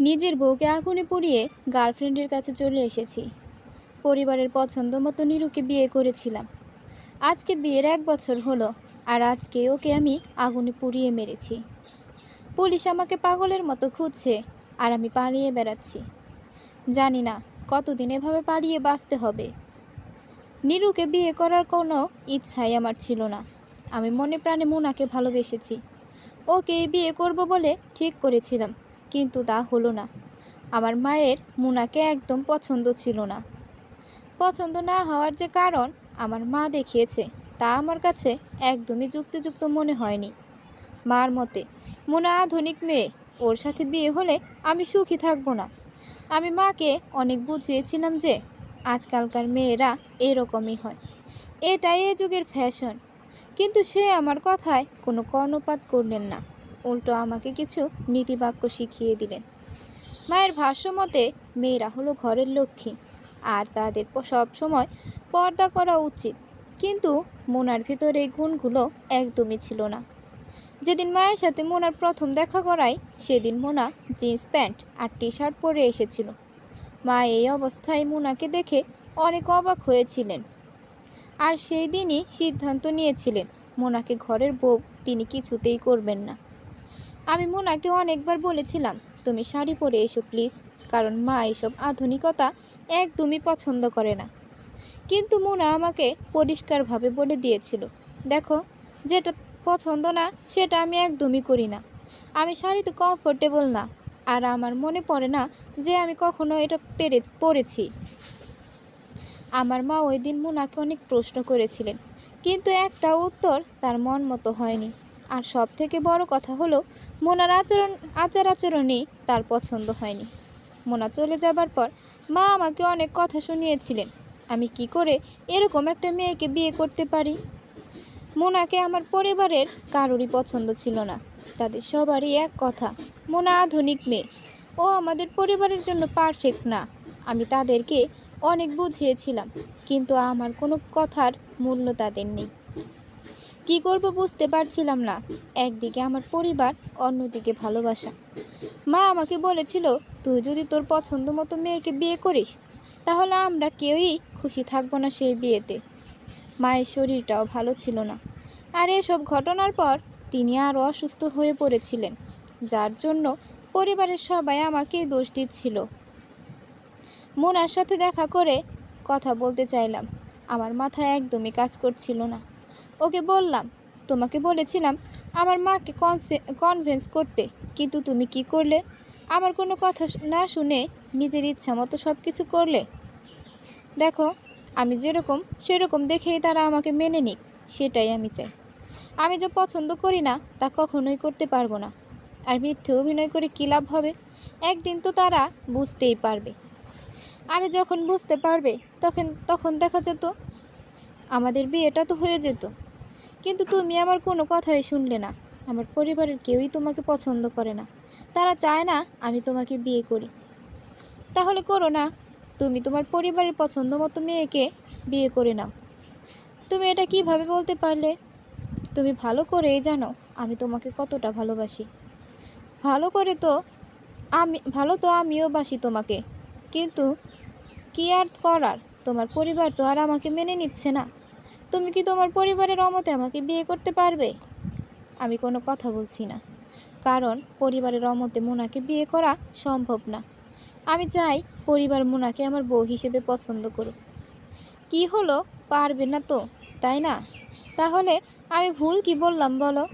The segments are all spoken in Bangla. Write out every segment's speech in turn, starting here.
নিজের বউকে আগুনে পুড়িয়ে গার্লফ্রেন্ডের কাছে চলে এসেছি। পরিবারের পছন্দ মতো নিরুকে বিয়ে করেছিলাম। আজকে বিয়ের এক বছর হলো আর আজকে ওকে আমি আগুনে পুড়িয়ে মেরেছি। পুলিশ আমাকে পাগলের মতো খুঁজছে আর আমি পালিয়ে বেড়াচ্ছি। জানি না কতদিন এভাবে পালিয়ে বাঁচতে হবে। নিরুকে বিয়ে করার কোনো ইচ্ছাই আমার ছিল না। আমি মনে প্রাণে মোনাকে ভালোবেসেছি। ওকে বিয়ে করব বলে ঠিক করেছিলাম। কিন্তু তা হলো না। আমার মায়ের মুনাকে একদম পছন্দ ছিল না। পছন্দ না হওয়ার যে কারণ আমার মা দেখিয়েছে, তা আমার কাছে একদমই যুক্তিযুক্ত মনে হয়নি। মার মতে, মুনা আধুনিক মেয়ে, ওর সাথে বিয়ে হলে আমি সুখী থাকব না। আমি মাকে অনেক বুঝিয়েছিলাম যে, আজকালকার মেয়েরা এরকমই হয়। এটাই এ যুগের ফ্যাশন। কিন্তু সে আমার কথায় কোনো কর্ণপাত করলেন না। উল্টো আমাকে কিছু নীতিবাক্য শিখিয়ে দিলেন। মায়ের ভাষ্য মতে মেয়েরা হলো ঘরের লক্ষ্মী, আর তাদের সব সময় পর্দা করা উচিত। কিন্তু মোনার ভিতরে এই গুণগুলো একদমই ছিল না। যেদিন মায়ের সাথে মোনার প্রথম দেখা করাই সেদিন মোনা জিন্স প্যান্ট আর টি শার্ট পরে এসেছিল। মা এই অবস্থায় মোনাকে দেখে অনেক অবাক হয়েছিলেন। আর সেই দিনই সিদ্ধান্ত নিয়েছিলেন, মোনাকে ঘরের বউ তিনি কিছুতেই করবেন না। আমি মোনাকে অনেকবার বলেছিলাম, তুমি শাড়ি পরে এসো, প্লিজ। কারণ মা এসব আধুনিকতা একদমই পছন্দ করে না। কিন্তু মোনা আমাকে পরিষ্কারভাবে বলে দিয়েছিল, দেখো, যেটা পছন্দ না, সেটা আমি একদমই করি না। আমি শাড়িতে কমফোর্টেবল না, আর আমার মনে পড়ে না যে আমি কখনো এটা পেরে, পরেছি। আমার মা ওই দিন মোনাকে অনেক প্রশ্ন করেছিলেন, কিন্তু একটা উত্তর তার মন মতো হয়নি। আর সব থেকে বড় কথা হলো মোনার আচরণ, আচার আচরণই তার পছন্দ হয়নি। মোনা চলে যাবার পর মা আমাকে অনেক কথা শুনিয়েছিলেন। আমি কি করে এরকম একটা মেয়েকে বিয়ে করতে পারি? মোনাকে আমার পরিবারের কারোরই পছন্দ ছিল না। তাদের সবারই এক কথা, মোনা আধুনিক মেয়ে। ও আমাদের পরিবারের জন্য পারফেক্ট না। আমি তাদেরকে অনেক বুঝিয়েছিলাম, কিন্তু আমার কোনো কথার মূল্য তাদের নেই। কি করব বুঝতে পারছিলাম না। একদিকে আমার পরিবার, অন্যদিকে ভালোবাসা। মা আমাকে বলেছিল, তুই যদি তোর পছন্দ মতো মেয়েকে বিয়ে করিস, তাহলে আমরা কেউই খুশি থাকব না সেই বিয়েতে। মায়ের শরীরটাও ভালো ছিল না। আর এসব ঘটনার পর তিনি আরও অসুস্থ হয়ে পড়েছিলেন, যার জন্য পরিবারের সবাই আমাকেই দোষ দিচ্ছিল। মোনার সাথে দেখা করে কথা বলতে চাইলাম। আমার মাথায় একদমই কাজ করছিল না। ওকে বললাম, তোমাকে বলেছিলাম আমার মাকে কনসে কনভেন্স করতে, কিন্তু তুমি কি করলে? আমার কোনো কথা না শুনে নিজের ইচ্ছা মতো সব কিছু করলে। দেখো, আমি যেরকম সেরকম দেখেই তারা আমাকে মেনে নিক, সেটাই আমি চাই। আমি যা পছন্দ করি না, তা কখনোই করতে পারব না। আর মিথ্যে অভিনয় করে কী লাভ হবে? একদিন তো তারা বুঝতেই পারবে। আরে যখন বুঝতে পারবে, তখন তখন দেখা যেত, আমাদের বিয়েটা তো হয়ে যেত। কিন্তু তুমি আমার কোনো কথাই শুনলে না। আমার পরিবারের কেউই তোমাকে পছন্দ করে না। তারা চায় না আমি তোমাকে বিয়ে করি। তাহলে করো না, তুমি তোমার পরিবারের পছন্দ মতো মেয়েকে বিয়ে করে নাও। তুমি এটা কীভাবে বলতে পারলে? তুমি ভালো করেই জানো আমি তোমাকে কতটা ভালোবাসি। ভালো করে তো আমি, ভালো তো আমিও বাসি তোমাকে। কিন্তু কি আর করার? তোমার পরিবার তো আর আমাকে মেনে নিচ্ছে না। তুমি কি তোমার পরিবারের অমতে আমাকে বিয়ে করতে পারবে? আমি কোনো কথা বলছি না। কারণ পরিবারের অমতে মোনাকে বিয়ে করা সম্ভব না। আমি চাই পরিবার মোনাকে আমার বউ হিসেবে পছন্দ করুক। কি হলো? পারবে না তো, তাই না? তাহলে আমি ভুল কি বললাম বলো?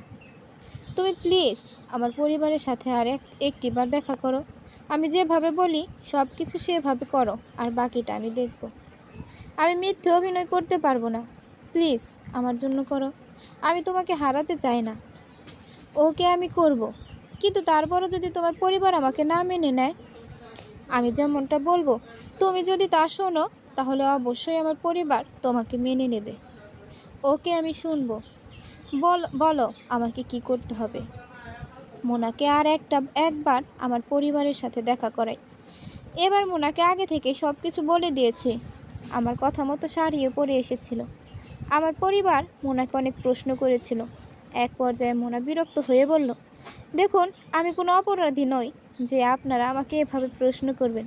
তুমি প্লিজ আমার পরিবারের সাথে আর এক, একটিবার দেখা করো। আমি যেভাবে বলি সব কিছু সেভাবে করো, আর বাকিটা আমি দেখব। আমি মিথ্যে অভিনয় করতে পারব না। প্লিজ আমার জন্য করো। আমি তোমাকে হারাতে চাই না। ওকে আমি করব। কিন্তু তারপরও যদি তোমার পরিবার আমাকে না মেনে নেয়, আমি যেমনটা বলব, তুমি যদি তা শোনো, তাহলে অবশ্যই আমার পরিবার তোমাকে মেনে নেবে। ওকে আমি শুনব। বল, বলো আমাকে কি করতে হবে? মোনাকে আর একটা, একবার আমার পরিবারের সাথে দেখা করাই। এবার মোনাকে আগে থেকে সব কিছু বলে দিয়েছি। আমার কথা মতো সারিয়ে পড়ে এসেছিল। আমার পরিবার মোনাকে অনেক প্রশ্ন করেছিল। এক পর্যায়ে মোনা বিরক্ত হয়ে বলল, দেখুন, আমি কোনো অপরাধী নই যে আপনারা আমাকে এভাবে প্রশ্ন করবেন।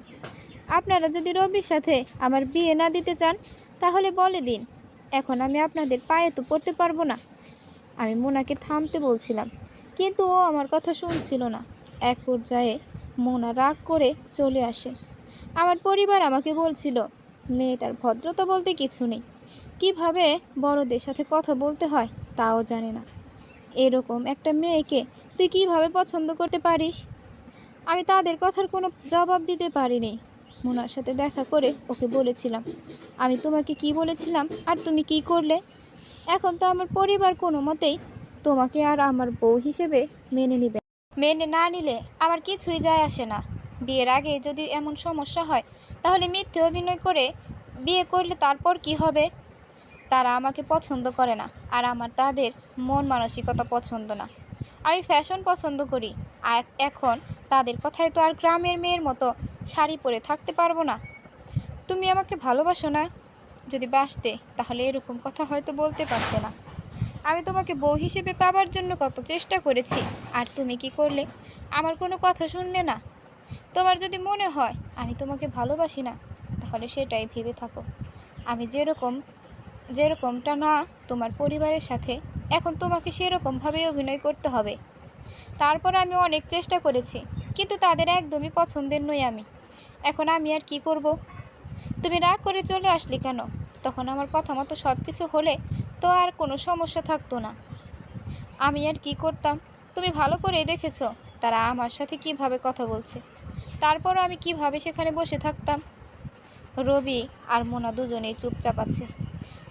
আপনারা যদি রবির সাথে আমার বিয়ে না দিতে চান, তাহলে বলে দিন, এখন আমি আপনাদের পায়ে তো পড়তে পারব না। আমি মোনাকে থামতে বলছিলাম, কিন্তু ও আমার কথা শুনছিল না। এক পর্যায়ে মোনা রাগ করে চলে আসে। আমার পরিবার আমাকে বলছিল, মেয়েটার ভদ্রতা বলতে কিছু নেই। কীভাবে বড়দের সাথে কথা বলতে হয় তাও জানে না। এরকম একটা মেয়েকে তুই কীভাবে পছন্দ করতে পারিস? আমি তাদের কথার কোনো জবাব দিতে পারিনি। মোনার সাথে দেখা করে ওকে বলেছিলাম, আমি তোমাকে কি বলেছিলাম? আর তুমি কি করলে? এখন তো আমার পরিবার কোনো মতেই তোমাকে আর আমার বউ হিসেবে মেনে নিবে মেনে না নিলে আমার কিছুই যায় আসে না। বিয়ের আগে যদি এমন সমস্যা হয়, তাহলে মিথ্যে অভিনয় করে বিয়ে করলে তারপর কি হবে? তারা আমাকে পছন্দ করে না, আর আমার তাদের মন মানসিকতা পছন্দ না। আমি ফ্যাশন পছন্দ করি, আর এখন তাদের কথায় তো আর গ্রামের মেয়ের মতো শাড়ি পরে থাকতে পারব না। তুমি আমাকে ভালোবাসো না? যদি বাসতে, তাহলে এরকম কথা হয়তো বলতে পারতে না। আমি তোমাকে বউ হিসেবে পাবার জন্য কত চেষ্টা করেছি, আর তুমি কি করলে? আমার কোনো কথা শুনলে না। তোমার যদি মনে হয়, আমি তোমাকে ভালোবাসি না, তাহলে সেটাই ভেবে থাকো। আমি যেরকম যেরকমটা না তোমার পরিবারের সাথে, এখন তোমাকে সেরকমভাবেই অভিনয় করতে হবে। তারপর আমি অনেক চেষ্টা করেছি, কিন্তু তাদের একদমই পছন্দের নই আমি। এখন আমি আর কি করব? তুমি রাগ করে চলে আসলি কেন? তখন আমার কথা মতো সব কিছু হলে তো আর কোনো সমস্যা থাকতো না। আমি আর কি করতাম? তুমি ভালো করেই দেখেছ তারা আমার সাথে কীভাবে কথা বলছে। তারপরও আমি কীভাবে সেখানে বসে থাকতাম? রবি আর মোনা দুজনেই চুপচাপ আছে।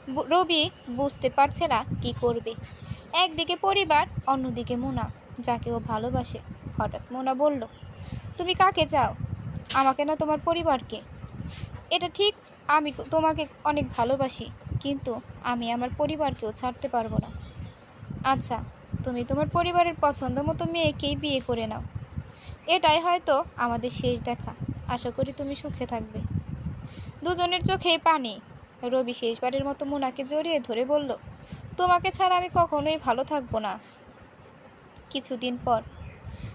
রবি বুঝতে পারছে না কি করবে। একদিকে পরিবার, অন্যদিকে মোনা, যাকে ও ভালোবাসে। হঠাৎ মোনা বলল, তুমি কাকে চাও? আমাকে না তোমার পরিবারকে? এটা ঠিক, আমি তোমাকে অনেক ভালোবাসি, কিন্তু আমি আমার পরিবারকেও ছাড়তে পারব না। আচ্ছা তুমি তোমার পরিবারের পছন্দ মতো মেয়েকেই বিয়ে করে নাও। এটাই হয়তো আমাদের শেষ দেখা। আশা করি তুমি সুখে থাকবে। দুজনের চোখেই পানি। রবি শেষবারের মতো মোনাকে জড়িয়ে ধরে বলল, তোমাকে ছাড়া আমি কখনোই ভালো থাকব না। কিছুদিন পর,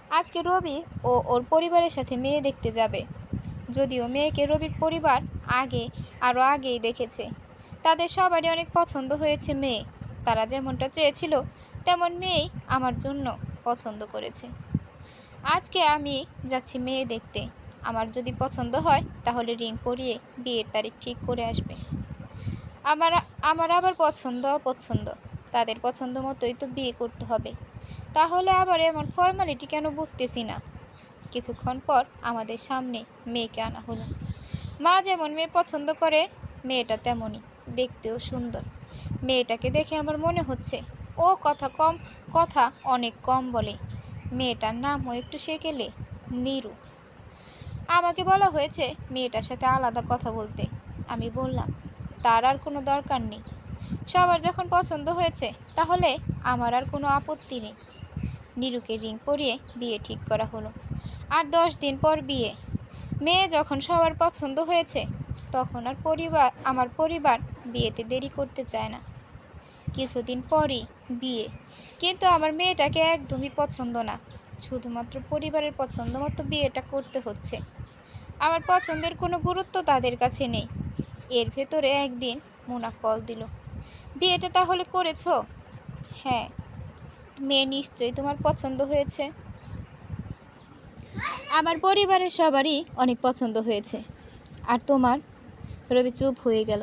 আজকে রবি ও ওর পরিবারের সাথে মেয়ে দেখতে যাবে। যদিও মেয়েকে রবির পরিবার আগে আরও আগেই দেখেছে। তাদের সবারই অনেক পছন্দ হয়েছে মেয়ে। তারা যেমনটা চেয়েছিল, তেমন মেয়েই আমার জন্য পছন্দ করেছে। আজকে আমি যাচ্ছি মেয়ে দেখতে। আমার যদি পছন্দ হয়, তাহলে রিং পরিয়ে বিয়ের তারিখ ঠিক করে আসবে। আমার আমার আবার পছন্দ অপছন্দ। তাদের পছন্দ মতোই তো বিয়ে করতে হবে। তাহলে আবার এমন ফর্মালিটি কেন বুঝতেছি না? কিছুক্ষণ পর আমাদের সামনে মেয়েকে আনা হলো। মা যেমন মেয়ে পছন্দ করে, মেয়েটা তেমনই দেখতেও সুন্দর। মেয়েটাকে দেখে আমার মনে হচ্ছে, ও কথা কম, কথা অনেক কম বলে। মেয়েটার নামও একটু সেকেলে, নিরু। আমাকে বলা হয়েছে, মেয়েটার সাথে আলাদা কথা বলতে। আমি বললাম তার আর কোনো দরকার নেই। সবার যখন পছন্দ হয়েছে, তাহলে আমার আর কোনো আপত্তি নেই। নিরুকে রিং পরিয়ে বিয়ে ঠিক করা হলো। আর দশ দিন পর বিয়ে। মেয়ে যখন সবার পছন্দ হয়েছে, তখন আর পরিবার, আমার পরিবার বিয়েতে দেরি করতে চায় না। কিছুদিন পরই বিয়ে। কিন্তু আমার মেয়েটাকে একদমই পছন্দ না। শুধুমাত্র পরিবারের পছন্দ মতো বিয়েটা করতে হচ্ছে। আমার পছন্দের কোনো গুরুত্ব তাদের কাছে নেই। এর ভেতরে একদিন মোনা কল দিল, বিয়েটা তাহলে করেছ? হ্যাঁ। মেয়ে নিশ্চয়ই তোমার পছন্দ হয়েছে? আমার পরিবারের সবারই অনেক পছন্দ হয়েছে। আর তোমার? রবি চুপ হয়ে গেল।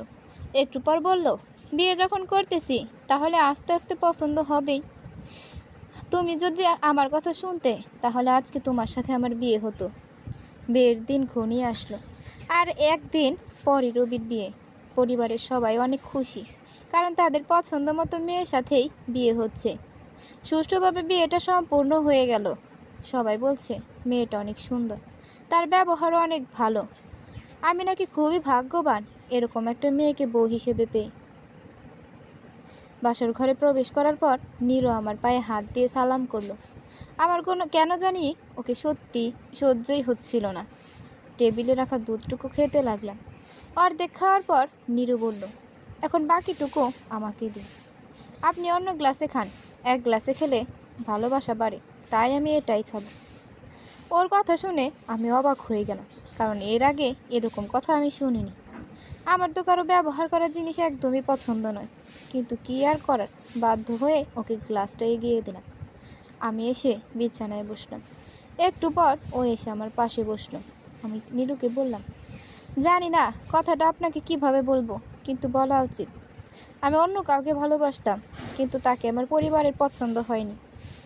একটু পর বলল, বিয়ে যখন করতেছি, তাহলে আস্তে আস্তে পছন্দ হবেই। তুমি যদি আমার কথা শুনতে, তাহলে আজকে তোমার সাথে আমার বিয়ে হতো। বিয়ের দিন ঘনিয়ে আসলো। আর একদিন পরই রবির বিয়ে। পরিবারের সবাই অনেক খুশি, কারণ তাদের পছন্দ মতো মেয়ের সাথেই বিয়ে হচ্ছে। সুষ্ঠুভাবে বিয়েটা সম্পূর্ণ হয়ে গেল। সবাই বলছে, মেয়েটা অনেক সুন্দর, তার ব্যবহারও অনেক ভালো। আমি নাকি খুবই ভাগ্যবান, এরকম একটা মেয়েকে বউ হিসেবে পেয়ে। বাসর ঘরে প্রবেশ করার পর নীরু আমার পায়ে হাত দিয়ে সালাম করল। আমার কোনো, কেন জানি ওকে সত্যি সহ্যই হচ্ছিল না। টেবিলে রাখা দুধটুকু খেতে লাগলাম। অর্ধেক খাওয়ার পর নীরু বলল, এখন বাকিটুকু আমাকে দিন। আপনি অন্য গ্লাসে খান। এক গ্লাসে খেলে ভালোবাসা বাড়ে, তাই আমি এটাই খাব। ওর কথা শুনে আমি অবাক হয়ে গেলাম, কারণ এর আগে এরকম কথা আমি শুনিনি। আমার তো কারও ব্যবহার করার জিনিস একদমই পছন্দ নয়, কিন্তু কি আর করার? বাধ্য হয়ে ওকে গ্লাসটা এগিয়ে দিলাম। আমি এসে বিছানায় বসলাম। একটু পর ও এসে আমার পাশে বসল। আমি নীরুকে বললাম জানি না কথাটা আপনাকে কীভাবে বলব, কিন্তু বলা উচিত। আমি অন্য কাউকে ভালোবাসতাম, কিন্তু তাকে আমার পরিবারের পছন্দ হয়নি।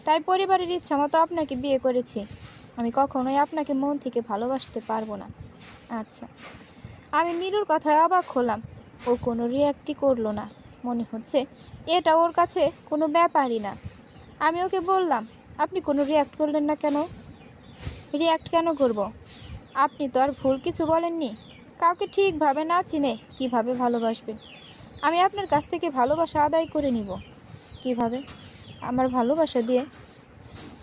তাই পরিবারের ইচ্ছা মতো আপনাকে বিয়ে করেছি। আমি কখনোই আপনাকে মন থেকে ভালোবাসতে পারব না। আচ্ছা। আমি নীরুর কথায় অবাক হলাম। ও কোনো রিয়াক্টই করল না। মনে হচ্ছে এটা ওর কাছে কোনো ব্যাপারই না। আমি ওকে বললাম, আপনি কোনো রিয়াক্ট করলেন না কেন? রিয়াক্ট কেন করব। আপনি তো আর ভুল কিছু বলেননি। কাউকে ঠিকভাবে না চিনে কীভাবে ভালোবাসবেন আমি আপনার কাছ থেকে ভালোবাসা আদায় করে নিব। কীভাবে? আমার ভালোবাসা দিয়ে।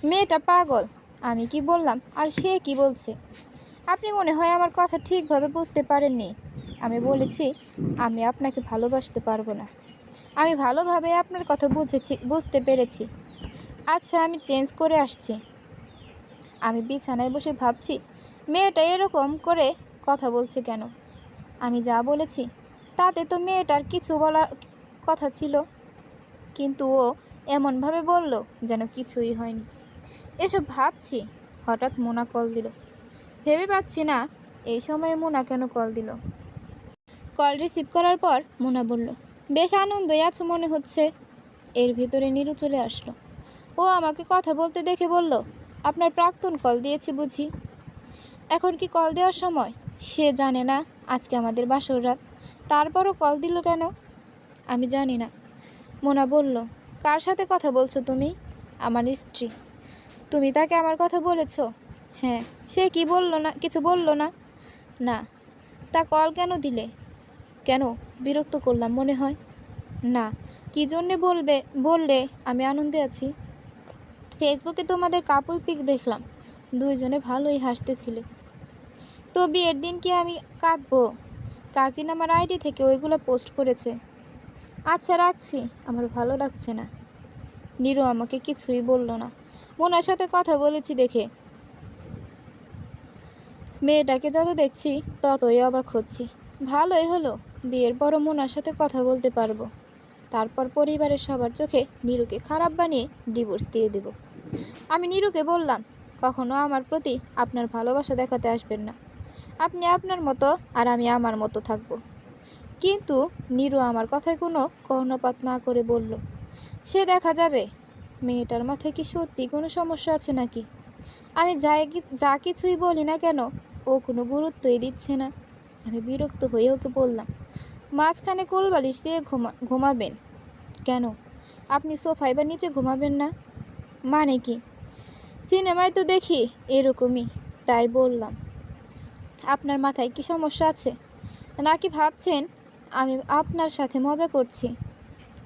মেয়েটা পাগল, আমি কি বললাম? আর সে কি বলছে? আপনি মনে হয় আমার কথা ঠিকভাবে বুঝতে পারেননি। আমি বলেছি, আমি আপনাকে ভালোবাসতে পারব না। আমি ভালোভাবে আপনার কথা বুঝেছি, বুঝতে পেরেছি। আচ্ছা আমি চেঞ্জ করে আসছি। আমি বিছানায় বসে ভাবছি, মেয়েটা এরকম করে কথা বলছে কেন? আমি যা বলেছি, তাতে তো মেয়েটার কিছু বলার কথা ছিল। কিন্তু ও এমনভাবে বলল যেন কিছুই হয়নি। এসব ভাবছি, হঠাৎ মোনা কল দিল। ভেবে পাচ্ছি না, এই সময়ে মোনা কেন কল দিল? কল রিসিভ করার পর মোনা বলল, বেশ আনন্দই আছো মনে হচ্ছে। এর ভিতরে নিরু চলে আসলো। ও আমাকে কথা বলতে দেখে বলল, আপনার প্রাক্তন কল দিয়েছি বুঝি। এখন কি কল দেওয়ার সময়? সে জানে না আজকে আমাদের বাসর রাত। তারপরও কল দিল কেন? আমি জানি না। মোনা বলল, কার সাথে কথা বলছো তুমি? আমার স্ত্রী। তুমি তাকে আমার কথা বলেছ? হ্যাঁ। সে কি বলল না? কিছু বলল না। না। তা কল কেন দিলে? কেন? বিরক্ত করলাম মনে হয়। না। কি জন্যে বলবে? বললে আমি আনন্দে আছি। ফেসবুকে তোমাদের কাপল পিক দেখলাম। দুইজনে ভালোই হাসতেছিলে। তো বিয়ের দিন কি আমি কাঁদবো? কাজিন আমার আইডি থেকে ওইগুলো পোস্ট করেছে। আচ্ছা রাখছি। আমার ভালো লাগছে না। নিরু আমাকে কিছুই বলল না। মোনার সাথে কথা বলেছি দেখে। মেয়েটাকে যত দেখছি, ততই অবাক হচ্ছি। ভালোই হলো, বিয়ের পরও মোনার সাথে কথা বলতে পারব। তারপর পরিবারের সবার চোখে নিরুকে খারাপ বানিয়ে ডিভোর্স দিয়ে দেব। আমি নিরুকে বললাম, কখনো আমার প্রতি আপনার ভালোবাসা দেখাতে আসবেন না। আপনি আপনার মতো আর আমি আমার মতো থাকব। কিন্তু নিরু আমার কথায় কোনো কর্ণপাত না করে বলল, সে দেখা যাবে, মেয়েটার মাথায় কি সত্যি কোনো সমস্যা আছে নাকি? আমি যাই যা কিছুই বলি না কেন, ও কোনো গুরুত্বই দিচ্ছে না। আমি বিরক্ত হয়ে ওকে বললাম, মাঝখানে কোলবালিশ দিয়ে ঘুমা, ঘুমাবেন। কেন? আপনি সোফায় বা নিচে ঘুমাবেন না? মানে কি? সিনেমায় তো দেখি এরকমই, তাই বললাম। আপনার মাথায় কি সমস্যা আছে? নাকি ভাবছেন, আমি আপনার সাথে মজা করছি?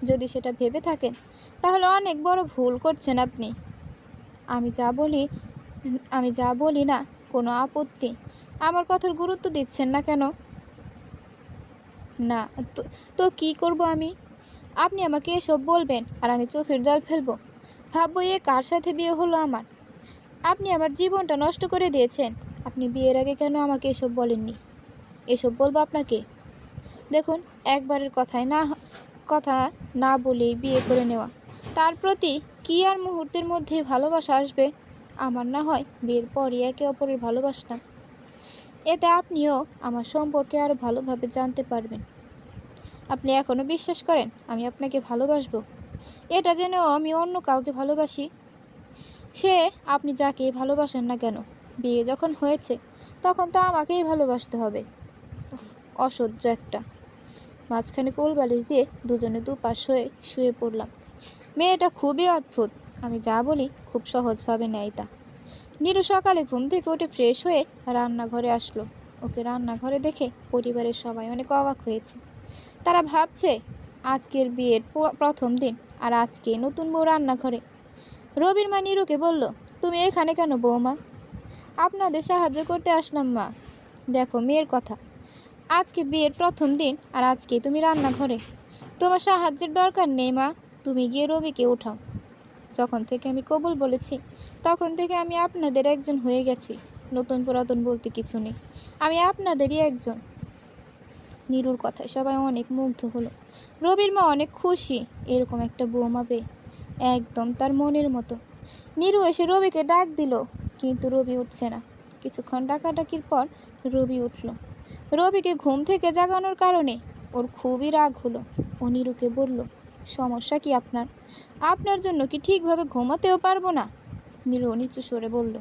যদি সেটা ভেবে থাকেন, তাহলে অনেক বড় ভুল করছেন আপনি। আমি যা বলি, আমি যা বলি না, কোনো আপত্তি। আমার কথার গুরুত্ব দিচ্ছেন না কেন? না, তো কী করব আমি? আপনি আমাকে এসব বলবেন আর আমি চোখের জল ফেলব। ভাববো এ কার সাথে বিয়ে হলো আমার? আপনি আমার জীবনটা নষ্ট করে দিয়েছেন। আপনি বিয়ের আগে কেন আমাকে এসব বলেননি? এসব বলব আপনাকে? দেখুন, একবারের কথায় না, কথা না বলেই বিয়ে করে নেওয়া। তার প্রতি কী আর মুহূর্তের মধ্যে ভালোবাসা আসবে? আমার না হয় বিয়ের পরই একে অপরের ভালোবাসলাম এতে আপনিও আমার সম্পর্কে আরও ভালোভাবে জানতে পারবেন। আপনি এখনও বিশ্বাস করেন আমি আপনাকে ভালোবাসবো? এটা যেন আমি অন্য কাউকে ভালোবাসি? সে আপনি যাকে ভালোবাসেন না কেন বিয়ে যখন হয়েছে, তখন তো আমাকেই ভালোবাসতে হবে। অসহ্য একটা। মাঝখানে কোল বালিশ দিয়ে দুজনে দুপাশ হয়ে শুয়ে পড়লাম। মেয়েটা খুবই অদ্ভুত, আমি যা বলি খুব সহজভাবে নেয় তা। নিরু সকালে ঘুম থেকে উঠে ফ্রেশ হয়ে রান্নাঘরে আসলো। ওকে রান্নাঘরে দেখে পরিবারের সবাই অনেক অবাক হয়েছে। তারা ভাবছে, আজকের বিয়ের প্রথম দিন আর আজকে নতুন বউ রান্নাঘরে। রবির মা নিরুকে বলল, তুমি এখানে কেন বৌমা? আপনাদের সাহায্য করতে আসলাম, মা। দেখো, মেয়ের কথা। আজকে বিয়ের প্রথম দিন আর আজকে তুমি রান্নাঘরে। তোমার সাহায্যের দরকার নেই, মা। তুমি গিয়ে রবিকে উঠাও। যখন থেকে আমি কবুল বলেছি, তখন থেকে আমি আপনাদের একজন হয়ে গেছি। নতুন পুরাতন বলতে কিছু নেই। আমি আপনাদেরই একজন। নিরুর কথায় সবাই অনেক মুগ্ধ হলো। রবির মা অনেক খুশি, এরকম একটা বৌমা পেয়ে একদম তার মনের মতো। নিরু এসে রবিকে ডাক দিল। কিন্তু রবি উঠছে না। কিছুক্ষণ ডাকাডাকির পর রবি উঠল। রবিকে ঘুম থেকে জাগানোর কারণে ওর খুবই রাগ হলো। ও নীরুকে বলল, সমস্যা কি আপনার? আপনার জন্য কি ঠিকভাবে ঘুমাতেও পারব না? নীরু নিচু সরে বলল,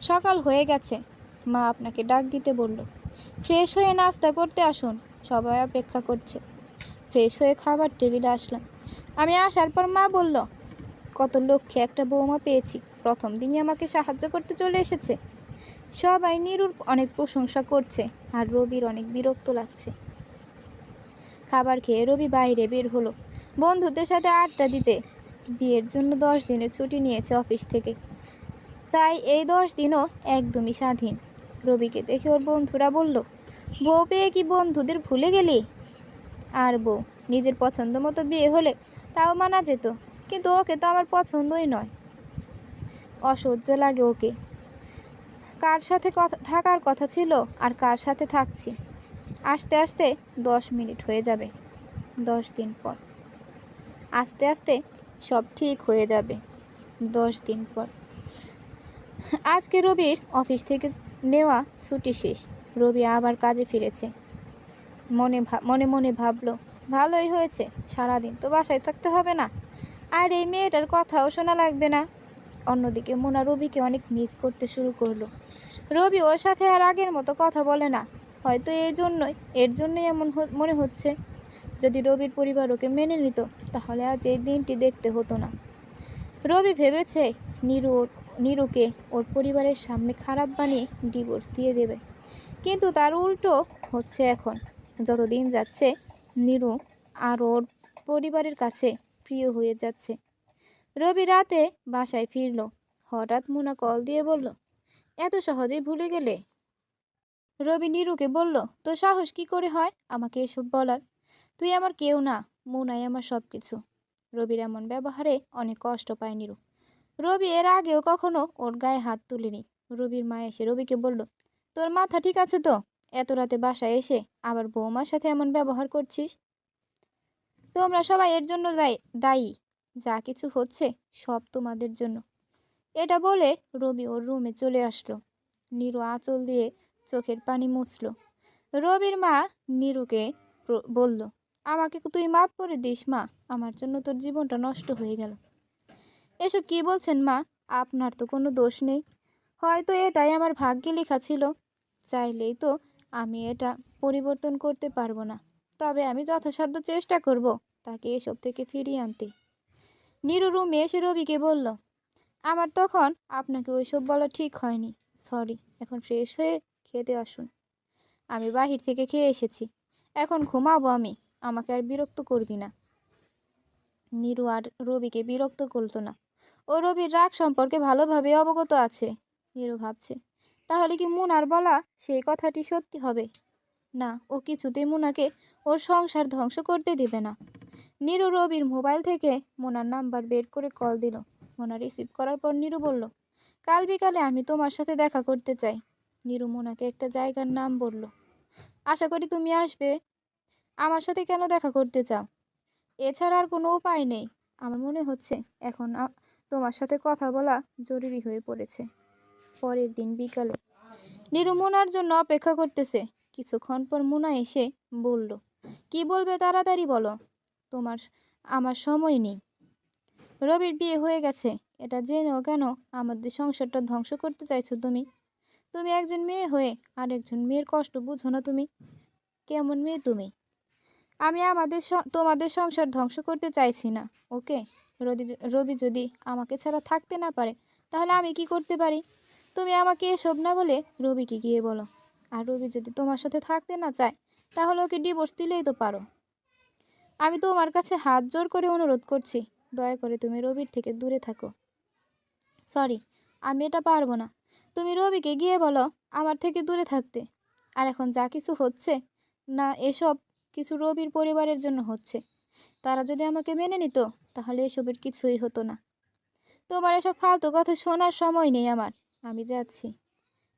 সকাল হয়ে গেছে। মা আপনাকে ডাক দিতে বলল, ফ্রেশ হয়ে নাস্তা করতে আসুন, সবাই অপেক্ষা করছে। ফ্রেশ হয়ে খাবার টেবিলে আসলাম। আমি আসার পর মা বলল, কত লক্ষ্যে একটা বৌমা পেয়েছি। প্রথম দিনই আমাকে সাহায্য করতে চলে এসেছে। সবাই নিরুর অনেক প্রশংসা করছে আর রবির অনেক বিরক্ত লাগছে। খাবার খেয়ে রবি বাইরে বের হলো বন্ধুদের সাথে আড্ডা দিতে। বিয়ের জন্য দশ দিনের ছুটি নিয়েছে অফিস থেকে। তাই এই দশ দিনও একদমই স্বাধীন। রবিকে দেখে ওর বন্ধুরা বলল, বউ পেয়ে কি বন্ধুদের ভুলে গেলি? আর বউ, নিজের পছন্দ মতো বিয়ে হলে তাও মানা যেত, কিন্তু ওকে তো আমার পছন্দই নয়। অসহ্য লাগে ওকে। কার সাথে কথা, থাকার কথা ছিল আর কার সাথে থাকছি? আস্তে আস্তে দশ মিনিট হয়ে যাবে, দশ দিন পর। আস্তে আস্তে সব ঠিক হয়ে যাবে, দশ দিন পর। আজকে রবির অফিস থেকে নেওয়া ছুটি শেষ, রবি আবার কাজে ফিরেছে। মনে মনে মনে ভাবলো, ভালোই হয়েছে, সারাদিন তো বাসায় থাকতে হবে না। আর এই মেয়েটার কথাও শোনা লাগবে না। অন্যদিকে মোনা রবিকে অনেক মিস করতে শুরু করল। রবি ওর সাথে আর আগের মতো কথা বলে না। হয়তো এই জন্যই, এর জন্যই এমন মনে হচ্ছে। যদি রবির পরিবার ওকে মেনে নিত, তাহলে আজ এই দিনটি দেখতে হতো না। রবি ভেবেছে নিরু নিরুকে ওর পরিবারের সামনে খারাপ বানিয়ে ডিভোর্স দিয়ে দেবে। কিন্তু তার উল্টো হচ্ছে এখন। যত দিন যাচ্ছে, নিরু আর ওর পরিবারের কাছে প্রিয় হয়ে যাচ্ছে। রবি রাতে বাসায় ফিরল। হঠাৎ মুনা কল দিয়ে বলল, এত সহজেই ভুলে গেলে? রবি নিরুকে বলল তো সাহস কি করে হয় আমাকে এসব বলার? তুই আমার কেউ না, মুনাই আমার সব কিছু রবির এমন ব্যবহারে অনেক কষ্ট পায় নিরু। রবি এর আগেও কখনো ওর গায়ে হাত তুলেনি। রবির মা এসে রবিকে বলল, তোর মাথা ঠিক আছে তো? এত রাতে বাসায় এসে আবার বৌমার সাথে এমন ব্যবহার করছিস? তোমরা সবাই এর জন্য দায়ী। যা কিছু হচ্ছে সব তোমাদের জন্য। এটা বলে রবি ওর রুমে চলে আসলো। নিরু আঁচল দিয়ে চোখের পানি মুছল। রবির মা নিরুকে বলল, আমাকে তুই মাফ করে দিস মা, আমার জন্য তোর জীবনটা নষ্ট হয়ে গেল। এসব কি বলছেন মা? আপনার তো কোনো দোষ নেই। হয়তো এটাই আমার ভাগ্যে লেখা ছিল। চাইলেই তো আমি এটা পরিবর্তন করতে পারব না। তবে আমি যথাসাধ্য চেষ্টা করব তাকে এসব থেকে ফিরিয়ে আনতে। নিরু রুমে এসে রবিকে বলল, আমার তখন আপনাকে ওইসব বলা ঠিক হয়নি। সরি, এখন ফ্রেশ হয়ে খেতে আসুন। আমি বাহির থেকে খেয়ে এসেছি। এখন ঘুমাবো আমি। আমাকে আর বিরক্ত করবি না। নিরু আর রবিকে বিরক্ত করতো না। ও রবির রাগ সম্পর্কে ভালোভাবে অবগত আছে, নিরু ভাবছে। তাহলে কি মুনার বলা সেই কথাটি সত্যি হবে? না, ও কিছুতেই মুনাকে ওর সংসার ধ্বংস করতে দেবে না। নিরু রবির মোবাইল থেকে মোনার নাম্বার বের করে কল দিল। মোনা রিসিভ করার পর নিরু বলল, কাল বিকালে আমি তোমার সাথে দেখা করতে চাই। নিরু মোনাকে একটা জায়গার নাম বলল, আশা করি তুমি আসবে। আমার সাথে কেন দেখা করতে চাও? এছাড়া আর কোনো উপায় নেই। আমার মনে হচ্ছে এখন তোমার সাথে কথা বলা জরুরি হয়ে পড়েছে। পরের দিন বিকালে নিরু মোনার জন্য অপেক্ষা করতেছে। কিছুক্ষণ পর মোনা এসে বলল, কি বলবে তাড়াতাড়ি বলো। তোমার, আমার সময় নেই। রবির বিয়ে হয়ে গেছে। এটা জেনেও কেন আমাদের সংসারটা ধ্বংস করতে চাইছো তুমি? তুমি একজন মেয়ে হয়ে আর একজন মেয়ের কষ্ট বুঝো না তুমি? কেমন মেয়ে তুমি? আমি আমাদের তোমাদের সংসার ধ্বংস করতে চাইছি না, ওকে? রবি রবি যদি আমাকে ছাড়া থাকতে না পারে, তাহলে আমি কি করতে পারি? তুমি আমাকে এসব না বলে রবিকে গিয়ে বলো। আর রবি যদি তোমার সাথে থাকতে না চায়, তাহলে ওকে ডিভোর্স দিলেই তো পারো। আমি তোমার কাছে হাত জোর করে অনুরোধ করছি। দয়া করে তুমি রবির থেকে দূরে থাকো। সরি, আমি এটা পারব না। তুমি রবিকে গিয়ে বলো আমার থেকে দূরে থাকতে। আর এখন যা কিছু হচ্ছে, না এসব কিছু রবির পরিবারের জন্য হচ্ছে। তারা যদি আমাকে মেনে নিত, তাহলে এসবের কিছুই হতো না। তোমার এসব ফালতু কথা শোনার সময় নেই আমার। আমি যাচ্ছি।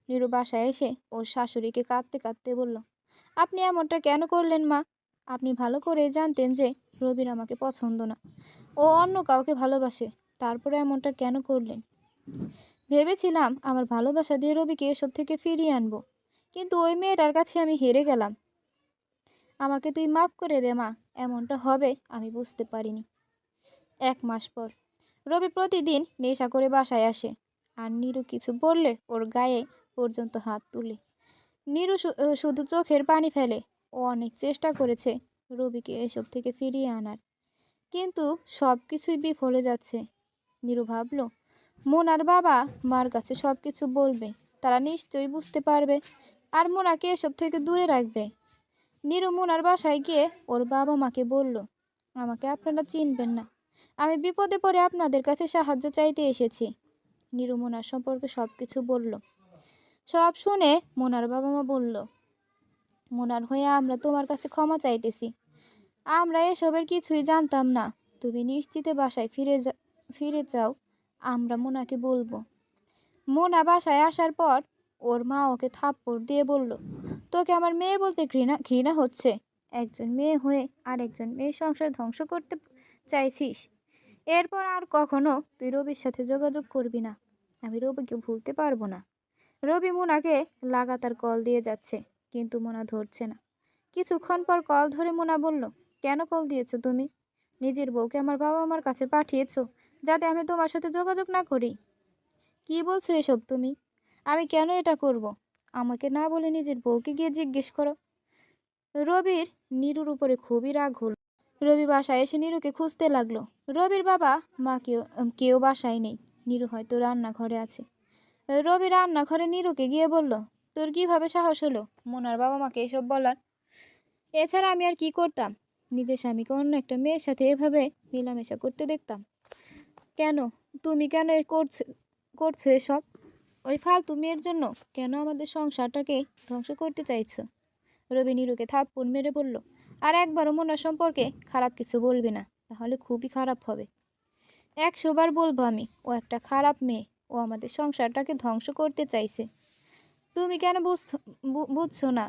নিরু বাসায় এসে ওর শাশুড়িকে কাঁদতে কাঁদতে বলল, আপনি এমনটা কেন করলেন মা? আপনি ভালো করেই জানতেন যে রবির আমাকে পছন্দ না। ও অন্য কাউকে ভালোবাসে, তারপরে এমনটা কেন করলেন? ভেবেছিলাম আমার ভালোবাসা দিয়ে রবিকে এসব থেকে ফিরিয়ে আনব, কিন্তু ওই মেয়েটার কাছে আমি হেরে গেলাম। আমাকে তুই মাফ করে দে মা, এমনটা হবে আমি বুঝতে পারিনি। এক মাস পর, রবি প্রতিদিন নেশা করে বাসায় আসে, আর নিরু কিছু বললে ওর গায়ে পর্যন্ত হাত তুলে। নিরু শুধু চোখের পানি ফেলে ও অনেক চেষ্টা করেছে রবিকে এসব থেকে ফিরিয়ে আনার। কিন্তু সব কিছুই বিফলে যাচ্ছে। নিরু ভাবলো, মোনার বাবা মার কাছে সব কিছু বলবে, তারা নিশ্চয়ই বুঝতে পারবে, আর মোনাকে এসব থেকে দূরে রাখবে। নিরু মোনার বাসায় গিয়ে ওর বাবা মাকে বলল, আমাকে আপনারা চিনবেন না। আমি বিপদে পড়ে আপনাদের কাছে সাহায্য চাইতে এসেছি। নিরু মোনার সম্পর্কে সব কিছু বলল। সব শুনে মোনার বাবা মা বলল মোনার হয়ে আমরা তোমার কাছে ক্ষমা চাইতেছি। আমরা এসবের কিছুই জানতাম না। তুমি নিশ্চিতে বাসায় ফিরে যা ফিরে যাও, আমরা মোনাকে বলব। মোনা বাসায় আসার পর ওর মা ওকে থাপ্পড় দিয়ে বলল, তোকে আমার মেয়ে বলতে ঘৃণা ঘৃণা হচ্ছে। একজন মেয়ে হয়ে আর একজন মেয়ের সংসার ধ্বংস করতে চাইছিস। এরপর আর কখনো তুই রবির সাথে যোগাযোগ করবি না। আমি রবিকে ভুলতে পারব না। রবি মোনাকে লাগাতার কল দিয়ে যাচ্ছে। কিন্তু মোনা ধরছে না। কিছুক্ষণ পর কল ধরে মোনা বলল, কেন কল দিয়েছ তুমি? নিজের বউকে আমার বাবা আমার কাছে পাঠিয়েছো, যাতে আমি তোমার সাথে যোগাযোগ না করি। কি বলছো এসব তুমি? আমি কেন এটা করব? আমাকে না বলে নিজের বউকে গিয়ে জিজ্ঞেস করো। রবির নিরুর উপরে খুবই রাগ হল। রবি বাসায় এসে নিরুকে খুঁজতে লাগল। রবির বাবা, মা কেউ কেউ বাসায় নেই। নিরু হয়তো রান্নাঘরে আছে। রবি রান্নাঘরে নিরুকে গিয়ে বলল তোর কীভাবে সাহস হলো? মোনার বাবা মাকে এসব বলার। এছাড়া আমি আর কি করতাম? নিজের স্বামীকে অন্য একটা মেয়ের সাথে এভাবে মেলামেশা করতে দেখতাম। কেন? তুমি কেন করছ করছ এসব? ওই ফালতু মেয়ের জন্য কেন আমাদের সংসারটাকে ধ্বংস করতে চাইছো? রবি নিরুকে থাপ্পড় মেরে বলল, আর একবারও মোনার সম্পর্কে খারাপ কিছু বলবে না, তাহলে খুবই খারাপ হবে। একশোবার বলব আমি, ও একটা খারাপ মেয়ে, ও আমাদের সংসারটাকে ধ্বংস করতে চাইছে। তুমি কেন বুঝছ বুঝছ না?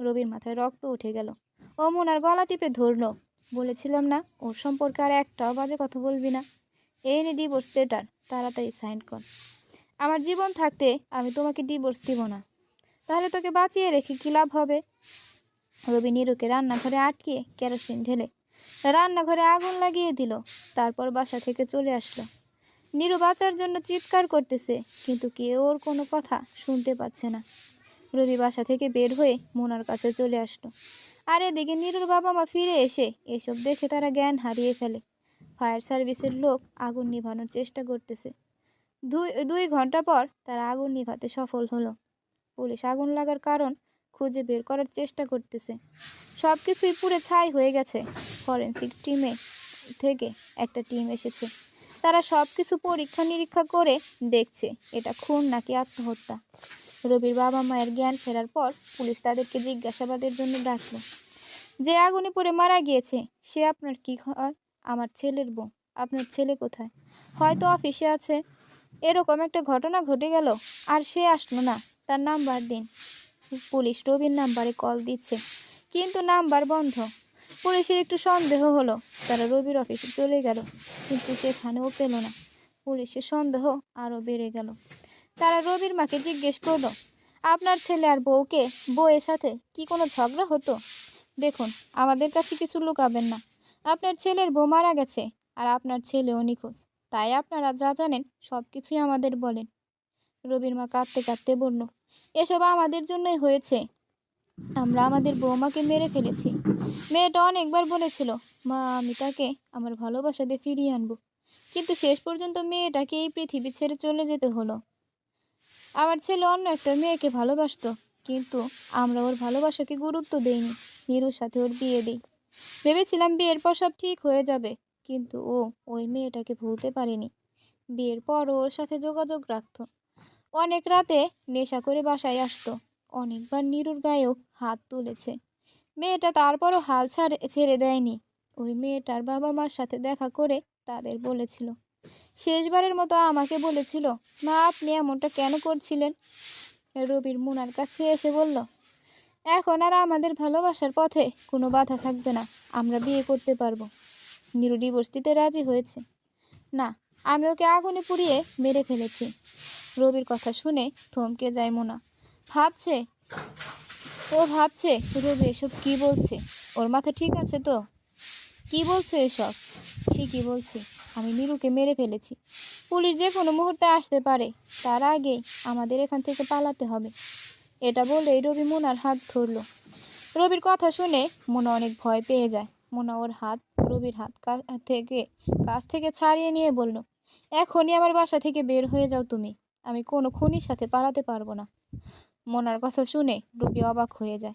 রবির মাথায় রক্ত উঠে গেল। ও মোনার গলা টিপে ধরলো। বলেছিলাম না, ওর সম্পর্কে আর একটাও বাজে কথা বলবি না। এই নে ডিভোর্স লেটার তাড়াতাড়ি সাইন কর। আমার জীবন থাকতে আমি তোমাকে ডিভোর্স দিব না। তাহলে তোকে বাঁচিয়ে রেখে কী লাভ হবে? রবি নিরুকে রান্নাঘরে আটকে কেরোসিন ঢেলে রান্নাঘরে আগুন লাগিয়ে দিল। তারপর বাসা থেকে চলে আসলো। নিরু বাঁচার জন্য চিৎকার করতেছে, কিন্তু কেউ ওর কোনো কথা শুনতে পাচ্ছে না। রবি বাসা থেকে বের হয়ে মোনার কাছে চলে আসলো। আর এদিকে নীরুর বাবা মা ফিরে এসে এসব দেখে তারা জ্ঞান হারিয়ে ফেলে। ফায়ার সার্ভিসের লোক আগুন নিভানোর চেষ্টা করতেছে। দুই দুই ঘণ্টা পর তারা আগুন নিভাতে সফল হলো। পুলিশ আগুন লাগার কারণ খুঁজে বের করার চেষ্টা করতেছে। সব কিছুই পুরো ছাই হয়ে গেছে। ফরেন্সিক টিমে থেকে একটা টিম এসেছে। তারা সব কিছু পরীক্ষা নিরীক্ষা করে দেখছে, এটা খুন নাকি আত্মহত্যা? রবির বাবা মায়ের জ্ঞান ফেরার পর পুলিশ তাদেরকে জিজ্ঞাসাবাদের জন্য ডাকল। যে আগুনে পড়ে মারা গিয়েছে, সে আপনার কি হয়? আমার ছেলের বউ। আপনার ছেলে কোথায়? হয়তো অফিসে আছে। এরকম একটা ঘটনা ঘটে গেল, আর সে আসলো না। তার নাম্বার দিন। পুলিশ রবির নাম্বারে কল দিচ্ছে, কিন্তু নাম্বার বন্ধ। পুলিশের একটু সন্দেহ হলো। তারা রবির অফিসে চলে গেল, কিন্তু সেখানেও পেল না। পুলিশের সন্দেহ আরও বেড়ে গেল। তারা রবির মাকে জিজ্ঞেস করল, আপনার ছেলে আর বউকে বউয়ের সাথে কি কোনো ঝগড়া হতো? দেখুন, আমাদের কাছে কিছু লুকাবেন না। আপনার ছেলের বউ মারা গেছে, আর আপনার ছেলেও নিখোঁজ। তাই আপনারা যা জানেন সব কিছুই আমাদের বলেন। রবির মা কাঁদতে কাঁদতে বলল, এসব আমাদের জন্যই হয়েছে। আমরা আমাদের বৌমাকে মেরে ফেলেছি। মেয়েটা অনেকবার বলেছিল, মা, আমি তাকে আমার ভালোবাসা দিয়ে ফিরিয়ে আনব। কিন্তু শেষ পর্যন্ত মেয়েটাকে এই পৃথিবী ছেড়ে চলে যেতে হলো। আমার ছেলে অন্য একটা মেয়েকে ভালোবাসতো, কিন্তু আমরা ওর ভালোবাসাকে গুরুত্ব দেইনি। নিরুর সাথে ওর বিয়ে দিই। ভেবেছিলাম বিয়ের পর সব ঠিক হয়ে যাবে, কিন্তু ও ওই মেয়েটাকে ভুলতে পারেনি। বিয়ের পর ওর সাথে যোগাযোগ রাখতো। অনেক রাতে নেশা করে বাসায় আসতো। অনেকবার নিরুর গায়েও হাত তুলেছে। মেয়েটা তারপরও হাল ছাড়ে, ছেড়ে দেয়নি। ওই মেয়েটার বাবা মার সাথে দেখা করে তাদের বলেছিল, শেষবারের মতো আমাকে বলেছিল, মা, আপনি এমনটা কেন করছিলেন? রবির মুনার কাছে এসে বলল, এখন আর আমাদের ভালোবাসার পথে কোনো বাধা থাকবে না, আমরা বিয়ে করতে পারব। নিরু ডিভোর্স দিতে রাজি হয়েছে। না, আমি ওকে আগুনে পুড়িয়ে মেরে ফেলেছি। রবির কথা শুনে থমকে যায় মোনা। ভাবছে? ও ভাবছে, রবি এসব কি বলছে? ওর মাথা ঠিক আছে তো? কি বলছে এসব? ঠিকই বলছি। আমি নিরুকে মেরে ফেলেছি। পুলিশ যে কোনো মুহূর্তে আসতে পারে। তার আগেই আমাদের এখান থেকে পালাতে হবে। এটা বলেই রবি মোনার হাত ধরলো। রবির কথা শুনে মোনা অনেক ভয় পেয়ে যায়। মোনা ওর হাত, রবির হাত থেকে, কাছ থেকে ছাড়িয়ে নিয়ে বলল, এখনই আমার বাসা থেকে বের হয়ে যাও তুমি। আমি কোনো খুনির সাথে পালাতে পারব না। মোনার কথা শুনে রবি অবাক হয়ে যায়।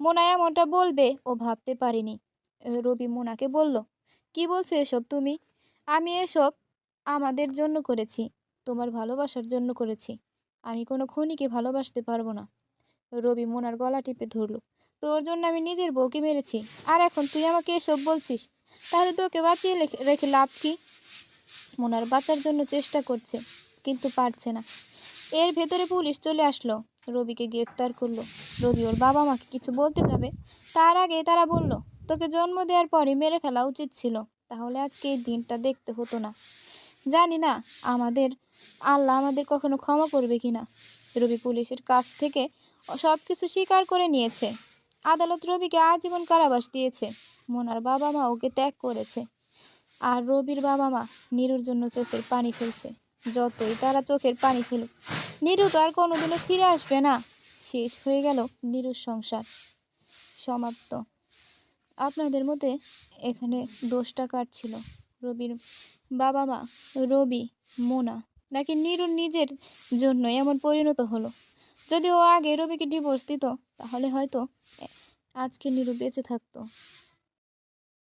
মোনা এমনটা বলবে ও ভাবতে পারিনি। রবি মোনাকে বলল, কি বলছো এসব তুমি? আমি এসব আমাদের জন্য করেছি, তোমার ভালোবাসার জন্য করেছি। আমি কোনো খুনিকে ভালোবাসতে পারব না। রবি মোনার গলা টিপে ধরলো, তোর জন্য আমি নিজের বউকে মেরেছি, আর এখন তুই আমাকে এসব বলছিস? তাহলে তোকে বাঁচিয়ে রেখে- রেখে লাভ কি? মোনার বাঁচার জন্য চেষ্টা করছে, কিন্তু পারছে না। এর ভেতরে পুলিশ চলে আসলো। রবিকে গ্রেফতার করল। রবি ওর বাবা মাকে কিছু বলতে যাবে, তার আগে তারা বলল, তোকে জন্ম দেওয়ার পরই মেরে ফেলা উচিত ছিল। তাহলে আজকে এই দিনটা দেখতে হতো না। জানি না আমাদের, আল্লাহ আমাদের কখনো ক্ষমা করবে কি না রবি পুলিশের কাছ থেকে সব কিছু স্বীকার করে নিয়েছে। আদালত রবিকে আজীবন কারাবাস দিয়েছে। মোনার বাবা মা ওকে ত্যাগ করেছে। আর রবির বাবা মা নিরুর জন্য চোখের পানি ফেলছে। যতই তারা চোখের পানি ফেলুক, নিরু তো আর কোনোদিনও ফিরে আসবে না। শেষ হয়ে গেল নিরুর সংসার। সমাপ্ত। আপনাদের মতে এখানে দোষটা কার ছিল? রবির বাবা মা, রবি, মোনা, নাকি নিরুর নিজের জন্য এমন পরিণত হলো? যদি ও আগে রবিকে ডিভোর্স দিত, তাহলে হয়তো আজকে নিরু বেঁচে থাকতো।